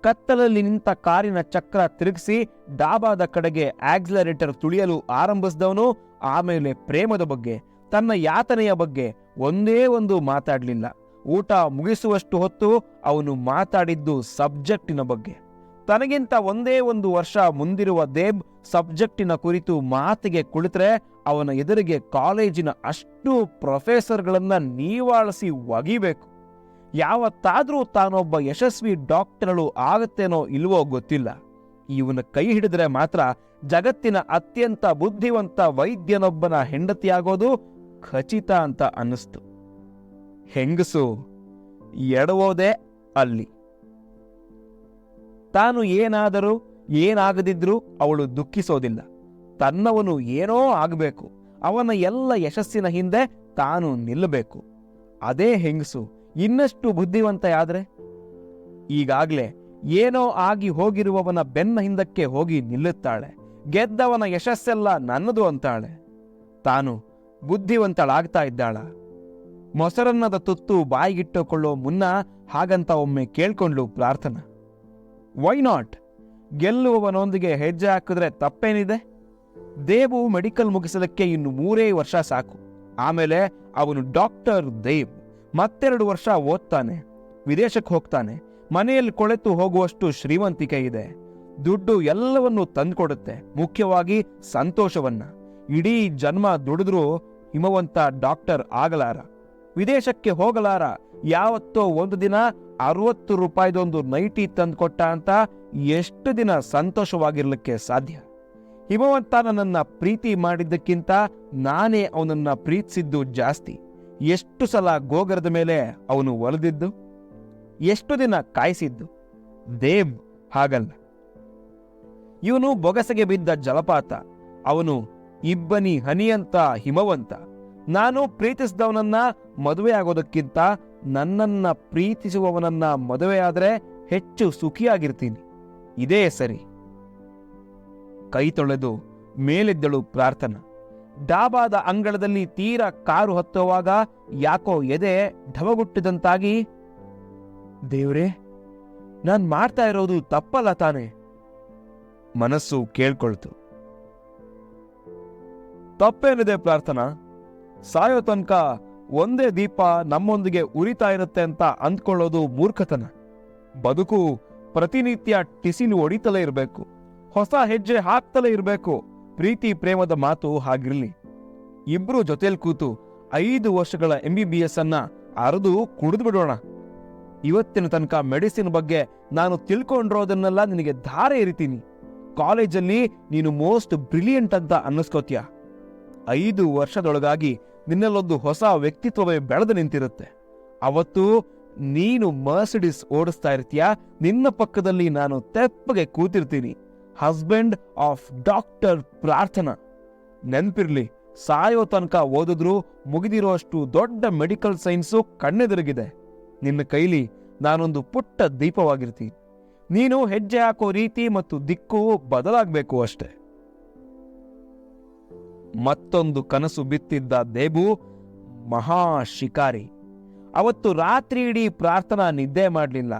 ಕತ್ತಲಲ್ಲಿ ನಿಂತ ಕಾರಿನ ಚಕ್ರ ತಿರುಗಿಸಿ ಡಾಬಾದ ಕಡೆಗೆ ಆಕ್ಸಿಲರೇಟರ್ ತುಳಿಯಲು ಆರಂಭಿಸಿದವನು ಆಮೇಲೆ ಪ್ರೇಮದ ಬಗ್ಗೆ, ತನ್ನ ಯಾತನೆಯ ಬಗ್ಗೆ ಒಂದೇ ಒಂದು ಮಾತಾಡ್ಲಿಲ್ಲ. ಊಟ ಮುಗಿಸುವಷ್ಟು ಹೊತ್ತು ಅವನು ಮಾತಾಡಿದ್ದು ಸಬ್ಜೆಕ್ಟಿನ ಬಗ್ಗೆ. ತನಗಿಂತ ಒಂದೇ ಒಂದು ವರ್ಷ ಮುಂದಿರುವ ದೇಬ್ ಸಬ್ಜೆಕ್ಟಿನ ಕುರಿತು ಮಾತಿಗೆ ಕುಳಿತರೆ ಅವನ ಎದುರಿಗೆ ಕಾಲೇಜಿನ ಅಷ್ಟು ಪ್ರೊಫೆಸರ್ಗಳನ್ನ ನೀವಾಳಿಸಿ ಒಗಿಬೇಕು. ಯಾವತ್ತಾದ್ರೂ ತಾನೊಬ್ಬ ಯಶಸ್ವಿ ಡಾಕ್ಟರ್ಗಳು ಆಗತ್ತೇನೋ ಇಲ್ವೋ ಗೊತ್ತಿಲ್ಲ. ಇವನ ಕೈ ಹಿಡಿದ್ರೆ ಮಾತ್ರ ಜಗತ್ತಿನ ಅತ್ಯಂತ ಬುದ್ಧಿವಂತ ವೈದ್ಯನೊಬ್ಬನ ಹೆಂಡತಿಯಾಗೋದು ಖಚಿತ ಅಂತ ಅನ್ನಿಸ್ತು. ಹೆಂಗಸು ಎಡವೋದೆ ಅಲ್ಲಿ. ತಾನು ಏನಾದರೂ ಏನಾಗದಿದ್ರೂ ಅವಳು ದುಃಖಿಸೋದಿಲ್ಲ. ತನ್ನವನು ಏನೋ ಆಗಬೇಕು. ಅವನ ಎಲ್ಲ ಯಶಸ್ಸಿನ ಹಿಂದೆ ತಾನು ನಿಲ್ಲಬೇಕು. ಅದೇ ಹೆಂಗಸು, ಇನ್ನಷ್ಟು ಬುದ್ಧಿವಂತೆಯಾದರೆ? ಈಗಾಗ್ಲೇ ಏನೋ ಆಗಿ ಹೋಗಿರುವವನ ಬೆನ್ನ ಹಿಂದಕ್ಕೆ ಹೋಗಿ ನಿಲ್ಲುತ್ತಾಳೆ. ಗೆದ್ದವನ ಯಶಸ್ಸೆಲ್ಲ ನನ್ನದು ಅಂತಾಳೆ. ತಾನು ಬುದ್ಧಿವಂತಳಾಗ್ತಾ ಇದ್ದಾಳ. ಮೊಸರನ್ನದ ತುತ್ತು ಬಾಯಿಗಿಟ್ಟುಕೊಳ್ಳೋ ಮುನ್ನ ಹಾಗಂತ ಒಮ್ಮೆ ಕೇಳ್ಕೊಂಡ್ಲು ಪ್ರಾರ್ಥನಾ. ವೈ ನಾಟ್ ಗೆಲ್ಲುವವನೊಂದಿಗೆ ಹೆಜ್ಜೆ ಹಾಕಿದ್ರೆ ತಪ್ಪೇನಿದೆ? ದೇವು ಮೆಡಿಕಲ್ ಮುಗಿಸಲಿಕ್ಕೆ ಇನ್ನು ಮೂರೇ ವರ್ಷ ಸಾಕು. ಆಮೇಲೆ ಅವನು ಡಾಕ್ಟರ್ ದೇವ್. ಮತ್ತೆರಡು ವರ್ಷ ಓದ್ತಾನೆ. ವಿದೇಶಕ್ಕೆ ಹೋಗ್ತಾನೆ. ಮನೆಯಲ್ಲಿ ಕೊಳೆತು ಹೋಗುವಷ್ಟು ಶ್ರೀಮಂತಿಕೆ ಇದೆ. ದುಡ್ಡು ಎಲ್ಲವನ್ನೂ ತಂದುಕೊಡುತ್ತೆ. ಮುಖ್ಯವಾಗಿ ಸಂತೋಷವನ್ನ. ಇಡೀ ಜನ್ಮ ದುಡಿದ್ರೂ ಹಿಮವಂತ ಡಾಕ್ಟರ್ ಆಗಲಾರ. ವಿದೇಶಕ್ಕೆ ಹೋಗಲಾರ. ಯಾವತ್ತೋ ಒಂದು ದಿನ ಅರವತ್ತು ರೂಪಾಯಿದೊಂದು ನೈಟಿ ತಂದ್ಕೊಟ್ಟ ಅಂತ ಎಷ್ಟು ದಿನ ಸಂತೋಷವಾಗಿರ್ಲಿಕ್ಕೆ ಸಾಧ್ಯ? ಹಿಮವಂತ ನನ್ನನ್ನ ಪ್ರೀತಿ ಮಾಡಿದ್ದಕ್ಕಿಂತ ನಾನೇ ಅವನನ್ನ ಪ್ರೀತಿಸಿದ್ದು ಜಾಸ್ತಿ. ಎಷ್ಟು ಸಲ ಗೋಗರದ ಮೇಲೆ ಅವನು ಒಲಿದಿದ್ದು? ಎಷ್ಟು ದಿನ ಕಾಯಿಸಿದ್ದು? ದೇವ್ ಹಾಗಲ್ಲ. ಇವನು ಬೊಗಸೆಗೆ ಬಿದ್ದ ಜಲಪಾತ. ಅವನು ಇಬ್ಬನಿ ಹನಿಯಂತ ಹಿಮವಂತ. ನಾನು ಪ್ರೀತಿಸಿದವನನ್ನ ಮದುವೆ ಆಗೋದಕ್ಕಿಂತ ನನ್ನನ್ನ ಪ್ರೀತಿಸುವವನನ್ನ ಮದುವೆಯಾದ್ರೆ ಹೆಚ್ಚು ಸುಖಿಯಾಗಿರ್ತೀನಿ. ಇದೇ ಸರಿ. ಕೈ ತೊಳೆದು ಮೇಲೆದ್ದಳು ಪ್ರಾರ್ಥನಾ. ಡಾಬಾದ ಅಂಗಳದಲ್ಲಿ ತೀರ ಕಾರು ಹತ್ತುವಾಗ ಯಾಕೋ ಎದೆ ಢವಗುಟ್ಟಿದಂತಾಗಿ, ದೇವ್ರೇ, ನಾನ್ ಮಾಡ್ತಾ ಇರೋದು ತಪ್ಪಲ್ಲ ತಾನೆ? ಮನಸ್ಸು ಕೇಳ್ಕೊಳ್ತು. ತಪ್ಪೇನಿದೆ ಪ್ರಾರ್ಥನಾ? ಸಾಯೋ ತನಕ ಒಂದೇ ದೀಪ ನಮ್ಮೊಂದಿಗೆ ಉರಿತಾ ಇರುತ್ತೆ ಅಂತ ಅಂದ್ಕೊಳ್ಳೋದು ಮೂರ್ಖತನ. ಬದುಕು ಪ್ರತಿನಿತ್ಯ ಟಿಸಿಲು ಒಡಿತಲೇ ಇರಬೇಕು. ಹೊಸ ಹೆಜ್ಜೆ ಹಾಕ್ತಲೇ ಇರಬೇಕು. ಪ್ರೀತಿ ಪ್ರೇಮದ ಮಾತು ಹಾಗಿರ್ಲಿ. ಇಬ್ರು ಜೊತೆಲಿ ಕೂತು ಐದು ವರ್ಷಗಳ ಎಂ ಬಿ ಬಿ ಎಸ್ ಅನ್ನ ಅರೆದು ಕುಡಿದು ಬಿಡೋಣ. ಇವತ್ತಿನ ತನಕ ಮೆಡಿಸಿನ್ ಬಗ್ಗೆ ನಾನು ತಿಳ್ಕೊಂಡಿರೋದನ್ನೆಲ್ಲ ನಿನಗೆ ಧಾರೆ ಎರಿತೀನಿ. ಕಾಲೇಜಲ್ಲಿ ನೀನು ಮೋಸ್ಟ್ ಬ್ರಿಲಿಯಂಟ್ ಅಂತ ಅನ್ನಿಸ್ಕೋತೀಯ? ಐದು ವರ್ಷದೊಳಗಾಗಿ ನಿನ್ನಲ್ಲೊಂದು ಹೊಸ ವ್ಯಕ್ತಿತ್ವವೇ ಬೆಳೆದು ನಿಂತಿರುತ್ತೆ. ಅವತ್ತು ನೀನು ಮರ್ಸಿಡಿಸ್ ಓಡಿಸ್ತಾ ಇರ್ತೀಯ? ನಿನ್ನ ಪಕ್ಕದಲ್ಲಿ ನಾನು ತೆಪ್ಪಗೆ ಕೂತಿರ್ತೀನಿ. Husband of doctor Prarthana. ನೆನ್ಪಿರ್ಲಿ, ಸಾಯೋ ತನಕ ಓದಿದ್ರು ಮುಗಿದಿರೋಷ್ಟು ದೊಡ್ಡ ಮೆಡಿಕಲ್ ಸೈನ್ಸು ಕಣ್ಣೆದುರಿಗಿದೆ. ನಿನ್ನ ಕೈಲಿ ನಾನೊಂದು ಪುಟ್ಟ ದೀಪವಾಗಿರ್ತೀನಿ. ನೀನು ಹೆಜ್ಜೆ ಹಾಕೋ ರೀತಿ ಮತ್ತು ದಿಕ್ಕು ಬದಲಾಗಬೇಕು ಅಷ್ಟೆ. ಮತ್ತೊಂದು ಕನಸು ಬಿತ್ತಿದ್ದ ದೇಬು ಮಹಾ ಶಿಕಾರಿ. ಅವತ್ತು ರಾತ್ರಿ ಇಡೀ ಪ್ರಾರ್ಥನಾ ನಿದ್ದೆ ಮಾಡಲಿಲ್ಲ.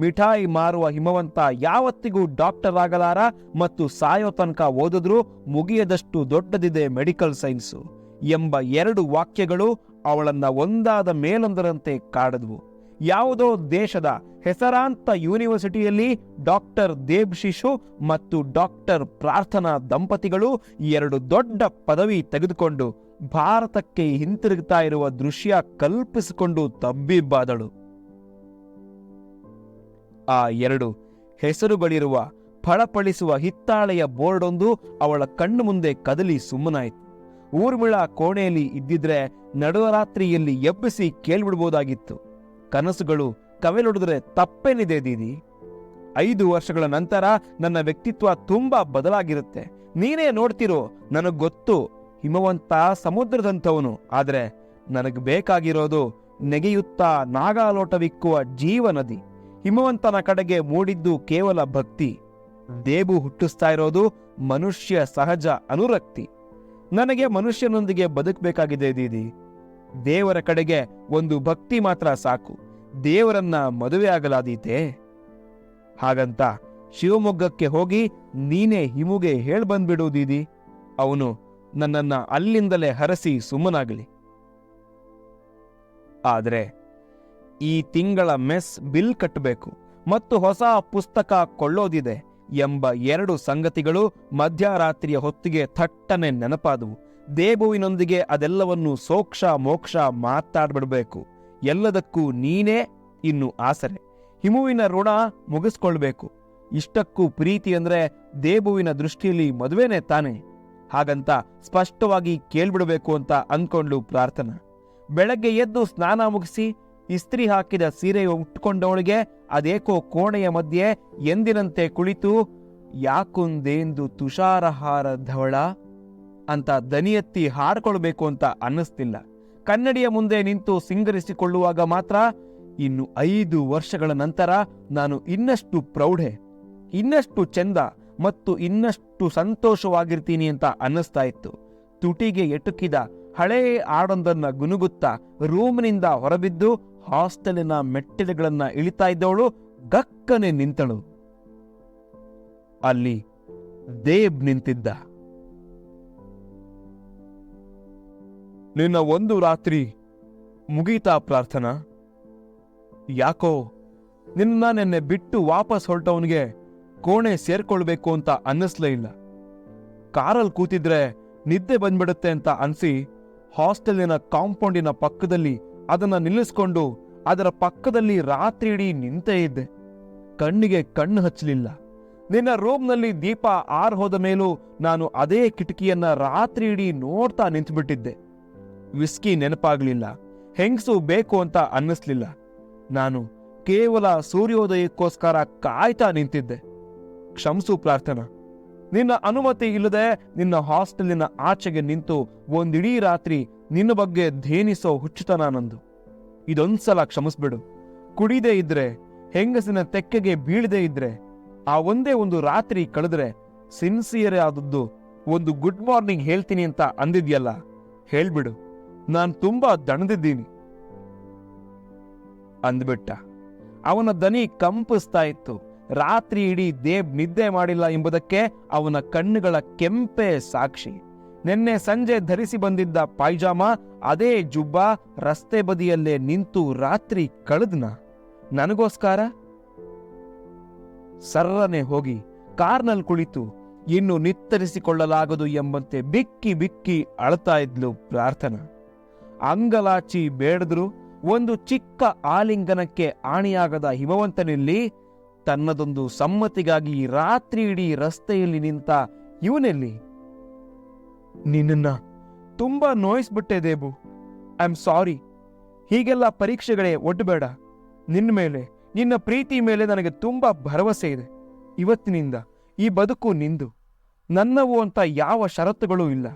ಮಿಠಾಯಿ ಮಾರುವ ಹಿಮವಂತ ಯಾವತ್ತಿಗೂ ಡಾಕ್ಟರ್ ಆಗಲಾರ ಮತ್ತು ಸಾಯೋ ತನಕ ಓದಿದ್ರೂ ಮುಗಿಯದಷ್ಟು ದೊಡ್ಡದಿದೆ ಮೆಡಿಕಲ್ ಸೈನ್ಸು ಎಂಬ ಎರಡು ವಾಕ್ಯಗಳು ಅವಳನ್ನ ಒಂದಾದ ಮೇಲೊಂದರಂತೆ ಕಾಡಿದ್ವು. ಯಾವುದೋ ದೇಶದ ಹೆಸರಾಂತ ಯೂನಿವರ್ಸಿಟಿಯಲ್ಲಿ ಡಾಕ್ಟರ್ ದೇಬ್ ಶಿಶು ಮತ್ತು ಡಾಕ್ಟರ್ ಪ್ರಾರ್ಥನಾ ದಂಪತಿಗಳು ಎರಡು ದೊಡ್ಡ ಪದವಿ ತೆಗೆದುಕೊಂಡು ಭಾರತಕ್ಕೆ ಹಿಂತಿರುಗುತ್ತಾ ಇರುವ ದೃಶ್ಯ ಕಲ್ಪಿಸಿಕೊಂಡು ತಬ್ಬಿಬ್ಬಾದಳು. ಆ ಎರಡು ಹೆಸರುಗಳಿರುವ ಫಳಪಳಿಸುವ ಹಿತ್ತಾಳೆಯ ಬೋರ್ಡೊಂದು ಅವಳ ಕಣ್ಣು ಮುಂದೆ ಕದಲಿ ಸುಮ್ಮನಾಯಿತು. ಊರ್ಮಿಳ ಕೋಣೆಯಲ್ಲಿ ಇದ್ದಿದ್ರೆ ನಡುವರಾತ್ರಿಯಲ್ಲಿ ಎಬ್ಬಿಸಿ ಕೇಳ್ಬಿಡ್ಬೋದಾಗಿತ್ತು. ಕನಸುಗಳು ಕವೆಲೊಡೆದ್ರೆ ತಪ್ಪೇನಿದೆ ದೀದಿ? ಐದು ವರ್ಷಗಳ ನಂತರ ನನ್ನ ವ್ಯಕ್ತಿತ್ವ ತುಂಬಾ ಬದಲಾಗಿರುತ್ತೆ. ನೀನೇ ನೋಡ್ತಿರೋ, ನನಗ್ ಗೊತ್ತು, ಹಿಮವಂತ ಸಮುದ್ರದಂಥವನು. ಆದ್ರೆ ನನಗ್ ಬೇಕಾಗಿರೋದು ನೆಗೆಯುತ್ತಾ ನಾಗಾಲೋಟವಿಕ್ಕುವ ಜೀವನದಿ. ಹಿಮವಂತನ ಕಡೆಗೆ ಮೂಡಿದ್ದು ಕೇವಲ ಭಕ್ತಿ. ದೇಬು ಹುಟ್ಟಿಸ್ತಾ ಇರೋದು ಮನುಷ್ಯ ಸಹಜ ಅನುರಕ್ತಿ. ನನಗೆ ಮನುಷ್ಯನೊಂದಿಗೆ ಬದುಕಬೇಕಾಗಿದೆ ದೀದಿ. ದೇವರ ಕಡೆಗೆ ಒಂದು ಭಕ್ತಿ ಮಾತ್ರ ಸಾಕು. ದೇವರನ್ನ ಮದುವೆ ಆಗಲಾದೀತೆ. ಹಾಗಂತ ಶಿವಮೊಗ್ಗಕ್ಕೆ ಹೋಗಿ ನೀನೇ ಹಿಮುಗೆ ಹೇಳ್ಬಂದ್ಬಿಡು ದೀದಿ ಅವನು ನನ್ನನ್ನ ಅಲ್ಲಿಂದಲೇ ಹರಸಿ ಸುಮ್ಮನಾಗಲಿ. ಆದರೆ ಈ ತಿಂಗಳ ಮೆಸ್ ಬಿಲ್ ಕಟ್ಟಬೇಕು ಮತ್ತು ಹೊಸ ಪುಸ್ತಕ ಕೊಳ್ಳೋದಿದೆ ಎಂಬ ಎರಡು ಸಂಗತಿಗಳು ಮಧ್ಯರಾತ್ರಿಯ ಹೊತ್ತಿಗೆ ಥಟ್ಟನೆ ನೆನಪಾದವು. ದೇಬುವಿನೊಂದಿಗೆ ಅದೆಲ್ಲವನ್ನು ಸೋಕ್ಷ ಮೋಕ್ಷ ಮಾತಾಡ್ಬಿಡ್ಬೇಕು. ಎಲ್ಲದಕ್ಕೂ ನೀನೇ ಇನ್ನು ಆಸರೆ. ಹಿಮುವಿನ ಋಣ ಮುಗಿಸ್ಕೊಳ್ಬೇಕು. ಇಷ್ಟಕ್ಕೂ ಪ್ರೀತಿ ಅಂದ್ರೆ ದೇಬುವಿನ ದೃಷ್ಟಿಯಲ್ಲಿ ಮದುವೆನೇ ತಾನೆ. ಹಾಗಂತ ಸ್ಪಷ್ಟವಾಗಿ ಕೇಳ್ಬಿಡಬೇಕು ಅಂತ ಅನ್ಕೊಂಡು ಪ್ರಾರ್ಥನಾ. ಬೆಳಗ್ಗೆ ಎದ್ದು ಸ್ನಾನ ಮುಗಿಸಿ ಇಸ್ತ್ರಿ ಹಾಕಿದ ಸೀರೆ ಉಟ್ಕೊಂಡವಳಿಗೆ ಅದೇಕೋ ಕೋಣೆಯ ಮಧ್ಯೆ ಎಂದಿನಂತೆ ಕುಳಿತು, ಯಾಕೊಂದೇಂದು ತುಷಾರಹಾರ ಅಂತ ದನಿಯೆತ್ತಿ ಹಾಡ್ಕೊಳ್ಬೇಕು ಅಂತ ಅನ್ನಿಸ್ತಿಲ್ಲ. ಕನ್ನಡಿಯ ಮುಂದೆ ನಿಂತು ಸಿಂಗರಿಸಿಕೊಳ್ಳುವಾಗ ಮಾತ್ರ ಇನ್ನು ಐದು ವರ್ಷಗಳ ನಂತರ ನಾನು ಇನ್ನಷ್ಟು ಪ್ರೌಢೆ, ಇನ್ನಷ್ಟು ಚೆಂದ ಮತ್ತು ಇನ್ನಷ್ಟು ಸಂತೋಷವಾಗಿರ್ತೀನಿ ಅಂತ ಅನ್ನಿಸ್ತಾ ಇತ್ತು. ತುಟಿಗೆ ಎಟುಕಿದ ಹಳೇ ಆಡೊಂದನ್ನ ಗುನುಗುತ್ತಾ ರೂಮ್ನಿಂದ ಹೊರಬಿದ್ದು ಹಾಸ್ಟೆಲಿನ ಮೆಟ್ಟಿಲುಗಳನ್ನ ಇಳಿತಾ ಇದ್ದವಳು ಗಕ್ಕನೆ ನಿಂತಳು. ಅಲ್ಲಿ ದೇಬ್ ನಿಂತಿದ್ದ. ನಿನ್ನ ಒಂದು ರಾತ್ರಿ ಮುಗೀತಾ ಪ್ರಾರ್ಥನಾ? ಯಾಕೋ, ನಿನ್ನ ನೆನ್ನೆ ಬಿಟ್ಟು ವಾಪಸ್ ಹೊರಟವನಿಗೆ ಕೋಣೆ ಸೇರ್ಕೊಳ್ಬೇಕು ಅಂತ ಅನ್ನಿಸ್ಲೇ ಇಲ್ಲ. ಕಾರಲ್ಲಿ ಕೂತಿದ್ರೆ ನಿದ್ದೆ ಬಂದ್ಬಿಡುತ್ತೆ ಅಂತ ಅನ್ಸಿ ಹಾಸ್ಟೆಲಿನ ಕಾಂಪೌಂಡಿನ ಪಕ್ಕದಲ್ಲಿ ಅದನ್ನ ನಿಲ್ಲಿಸ್ಕೊಂಡು ಅದರ ಪಕ್ಕದಲ್ಲಿ ರಾತ್ರಿ ಇಡೀ ನಿಂತೇ ಇದ್ದೆ. ಕಣ್ಣಿಗೆ ಕಣ್ಣು ಹಚ್ಚಲಿಲ್ಲ. ನಿನ್ನ ರೂಮ್ನಲ್ಲಿ ದೀಪ ಆರ್ ಹೋದ ಮೇಲೂ ನಾನು ಅದೇ ಕಿಟಕಿಯನ್ನ ರಾತ್ರಿ ಇಡೀ ನೋಡ್ತಾ ನಿಂತುಬಿಟ್ಟಿದ್ದೆ. ವಿಸ್ಕಿ ನೆನಪಾಗಲಿಲ್ಲ. ಹೆಂಗಸು ಬೇಕು ಅಂತ ಅನ್ನಿಸ್ಲಿಲ್ಲ. ನಾನು ಕೇವಲ ಸೂರ್ಯೋದಯಕ್ಕೋಸ್ಕರ ಕಾಯ್ತಾ ನಿಂತಿದ್ದೆ. ಕ್ಷಮ್ಸು ಪ್ರಾರ್ಥನಾ. ನಿನ್ನ ಅನುಮತಿ ಇಲ್ಲದೆ ನಿನ್ನ ಹಾಸ್ಟೆಲಿನ ಆಚೆಗೆ ನಿಂತು ಒಂದಿಡೀ ರಾತ್ರಿ ನಿನ್ನ ಬಗ್ಗೆ ಧೇನಿಸೋ ಹುಚ್ಚುತನ ನಂದು. ಇದೊಂದ್ಸಲ ಕ್ಷಮಿಸ್ಬಿಡು. ಕುಡಿದೇ ಇದ್ರೆ, ಹೆಂಗಸಿನ ತೆಕ್ಕೆಗೆ ಬೀಳದೇ ಇದ್ರೆ, ಆ ಒಂದೇ ಒಂದು ರಾತ್ರಿ ಕಳೆದ್ರೆ ಸಿನ್ಸಿಯರೇ ಆದದ್ದು ಒಂದು ಗುಡ್ ಮಾರ್ನಿಂಗ್ ಹೇಳ್ತೀನಿ ಅಂತ ಅಂದಿದ್ಯಲ್ಲ. ಹೇಳ್ಬಿಡು. ನಾನ್ ತುಂಬಾ ದಣದಿದ್ದೀನಿ. ಅಂದ್ಬಿಟ್ಟ. ಅವನ ದನಿ ಕಂಪಿಸ್ತಾ ಇತ್ತು. ರಾತ್ರಿ ಇಡೀ ದೇಬ್ ನಿದ್ದೆ ಮಾಡಿಲ್ಲ ಎಂಬುದಕ್ಕೆ ಅವನ ಕಣ್ಣುಗಳ ಕೆಂಪೆ ಸಾಕ್ಷಿ. ನಿನ್ನೆ ಸಂಜೆ ಧರಿಸಿ ಬಂದಿದ್ದ ಪಾಯ್ಜಾಮ ಅದೇ ಜುಬ್ಬ ರಸ್ತೆ ಬದಿಯಲ್ಲೇ ನಿಂತು ರಾತ್ರಿ ಕಳೆದ್ನ. ನನಗೋಸ್ಕರ? ಸರ್ರನೆ ಹೋಗಿ ಕಾರ್ನಲ್ಲಿ ಕುಳಿತು ಇನ್ನು ನಿತ್ತರಿಸಿಕೊಳ್ಳಲಾಗದು ಎಂಬಂತೆ ಬಿಕ್ಕಿ ಬಿಕ್ಕಿ ಅಳ್ತಾ ಇದ್ಲು ಪ್ರಾರ್ಥನಾ. ಅಂಗಲಾಚಿ ಬೇಡದ್ರು ಒಂದು ಚಿಕ್ಕ ಆಲಿಂಗನಕ್ಕೆ ಆಣಿಯಾಗದ ಹಿಮವಂತನಲ್ಲಿ ತನ್ನದೊಂದು ಸಮ್ಮತಿಗಾಗಿ ರಾತ್ರಿ ಇಡೀ ರಸ್ತೆಯಲ್ಲಿ ನಿಂತ ಇವನೆಲ್ಲಿ? ನಿನ್ನ ತುಂಬಾ ನೋಯಿಸ್ಬಿಟ್ಟೆ ದೇಬು. I am sorry. ಹೀಗೆಲ್ಲ ಪರೀಕ್ಷೆಗಳೇ ಒಡ್ಡಬೇಡ ನಿನ್ನ ಮೇಲೆ, ನಿನ್ನ ಪ್ರೀತಿ ಮೇಲೆ ನನಗೆ ತುಂಬಾ ಭರವಸೆ ಇದೆ. ಇವತ್ತಿನಿಂದ ಈ ಬದುಕು ನಿಂದು. ನನ್ನವು ಅಂತ ಯಾವ ಷರತ್ತುಗಳೂ ಇಲ್ಲ.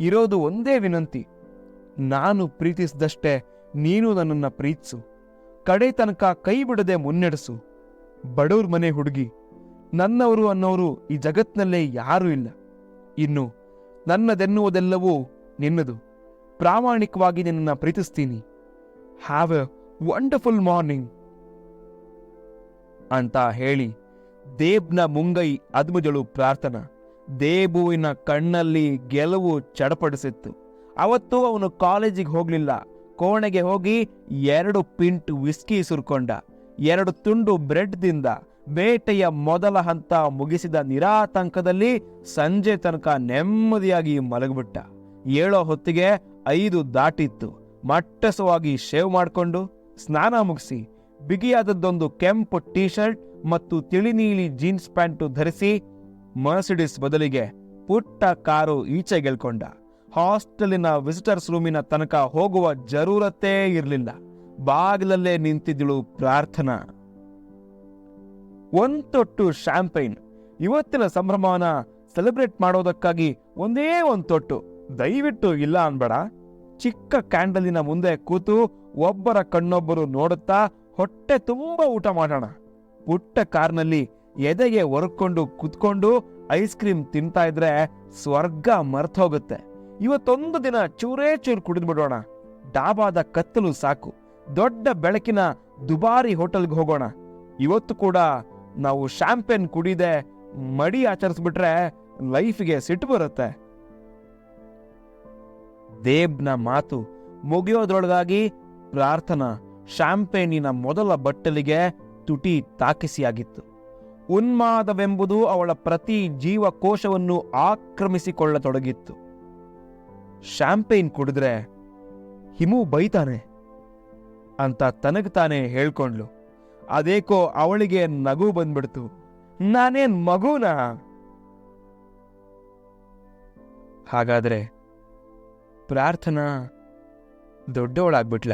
ಇರೋದು ಒಂದೇ ವಿನಂತಿ. ನಾನು ಪ್ರೀತಿಸಿದಷ್ಟೇ ನೀನು ನನ್ನನ್ನು ಪ್ರೀತಿಸು. ಕಡೆ ತನಕ ಕೈ ಬಿಡದೆ ಮುನ್ನಡೆಸು. ಬಡವ್ರ ಮನೆ ಹುಡುಗಿ, ನನ್ನವರು ಅನ್ನೋರು ಈ ಜಗತ್ನಲ್ಲೇ ಯಾರೂ ಇಲ್ಲ. ಇನ್ನು ನನ್ನದೆನ್ನುವುದೆಲ್ಲವೂ ನಿನ್ನದು. ಪ್ರಾಮಾಣಿಕವಾಗಿ ನಿನ್ನನ್ನು ಪ್ರೀತಿಸ್ತೀನಿ. ಹ್ಯಾವ್ ಎ ವಂಡರ್ಫುಲ್ ಮಾರ್ನಿಂಗ್ ಅಂತ ಹೇಳಿ ದೇಬ್ನ ಮುಂಗೈ ಅದ್ಮುಜಳು ಪ್ರಾರ್ಥನಾ. ದೇಬುವಿನ ಕಣ್ಣಲ್ಲಿ ಗೆಲುವು ಚಡಪಡಿಸಿತ್ತು. ಅವತ್ತು ಅವನು ಕಾಲೇಜಿಗೆ ಹೋಗ್ಲಿಲ್ಲ. ಕೋಣೆಗೆ ಹೋಗಿ ಎರಡು ಪಿಂಟ್ ವಿಸ್ಕಿ ಸುರ್ಕೊಂಡ. ಎರಡು ತುಂಡು ಬ್ರೆಡ್ ದಿಂದ ಬೇಟೆಯ ಮೊದಲ ಹಂತ ಮುಗಿಸಿದ ನಿರಾತಂಕದಲ್ಲಿ ಸಂಜೆ ತನಕ ನೆಮ್ಮದಿಯಾಗಿ ಮಲಗಿಬಿಟ್ಟ. ಏಳೋ ಹೊತ್ತಿಗೆ ಐದು ದಾಟಿತ್ತು. ಮಟ್ಟಸವಾಗಿ ಶೇವ್ ಮಾಡಿಕೊಂಡು, ಸ್ನಾನ ಮುಗಿಸಿ, ಬಿಗಿಯಾದದ್ದೊಂದು ಕೆಂಪು ಟೀ ಶರ್ಟ್ ಮತ್ತು ತಿಳಿನೀಲಿ ಜೀನ್ಸ್ ಪ್ಯಾಂಟು ಧರಿಸಿ ಮರ್ಸಿಡಿಸ್ ಬದಲಿಗೆ ಪುಟ್ಟ ಕಾರು ಈಚೆ ಗೆಲ್ಕೊಂಡ ಹಾಸ್ಟೆಲಿನ ವಿಸಿಟರ್ಸ್ ರೂಮಿನ ತನಕ ಹೋಗುವ ಜರೂರತ್ತೇ ಇರಲಿಲ್ಲ. ಬಾಗಿಲಲ್ಲೇ ನಿಂತಿದ್ದಳು ಪ್ರಾರ್ಥನಾ. ಒಂತೊಟ್ಟು ಶಾಂಪೈನ್ ಇವತ್ತಿನ ಸಂಭ್ರಮವನ್ನ ಸೆಲೆಬ್ರೇಟ್ ಮಾಡೋದಕ್ಕಾಗಿ ಒಂದೇ ಒಂದು ತೊಟ್ಟು. ದಯವಿಟ್ಟು ಇಲ್ಲ ಅನ್ಬೇಡ. ಚಿಕ್ಕ ಕ್ಯಾಂಡಲಿನ ಮುಂದೆ ಕೂತು ಒಬ್ಬರ ಕಣ್ಣೊಬ್ಬರು ನೋಡುತ್ತಾ ಹೊಟ್ಟೆ ತುಂಬಾ ಊಟ ಮಾಡೋಣ. ಪುಟ್ಟ ಕಾರ್ನಲ್ಲಿ ಎದೆಗೆ ಒರ್ಕೊಂಡು ಕುತ್ಕೊಂಡು ಐಸ್ ಕ್ರೀಮ್ ತಿಂತಾ ಇದ್ರೆ ಸ್ವರ್ಗ ಮರ್ತೋಗುತ್ತೆ ಇವತ್ತೊಂದು ದಿನ ಚೂರೇ ಚೂರು ಕುಡಿದ್ಬಿಡೋಣ ಡಾಬಾದ ಕತ್ತಲು ಸಾಕು. ದೊಡ್ಡ ಬೆಳಕಿನ ದುಬಾರಿ ಹೋಟೆಲ್ಗೆ ಹೋಗೋಣ. ಇವತ್ತು ಕೂಡ ನಾವು ಶಾಂಪೇನ್ ಕುಡಿದೆ ಮಡಿ ಆಚರಿಸ್ಬಿಟ್ರೆ ಲೈಫ್ಗೆ ಸಿಟ್ಟು ಬರುತ್ತೆ. ದೇಬ್ನ ಮಾತು ಮುಗಿಯೋದ್ರೊಳಗಾಗಿ ಪ್ರಾರ್ಥನಾ ಶಾಂಪೇನಿನ ಮೊದಲ ಬಟ್ಟಲಿಗೆ ತುಟಿ ತಾಕಿಸಿಯಾಗಿತ್ತು. ಉನ್ಮಾದವೆಂಬುದು ಅವಳ ಪ್ರತಿ ಜೀವಕೋಶವನ್ನು ಆಕ್ರಮಿಸಿಕೊಳ್ಳತೊಡಗಿತ್ತು. ಶಾಂಪೇನ್ ಕುಡಿದ್ರೆ ಹಿಮು ಬೈತಾನೆ ಅಂತ ತನಗ್ ತಾನೇ ಹೇಳ್ಕೊಂಡ್ಲು. ಅದೇಕೋ ಅವಳಿಗೆ ನಗು ಬಂದ್ಬಿಡ್ತು. ನಾನೇನ್ ಮಗುನಾ? ಹಾಗಾದ್ರೆ ಪ್ರಾರ್ಥನಾ ದೊಡ್ಡವಳಾಗ್ಬಿಟ್ಲ?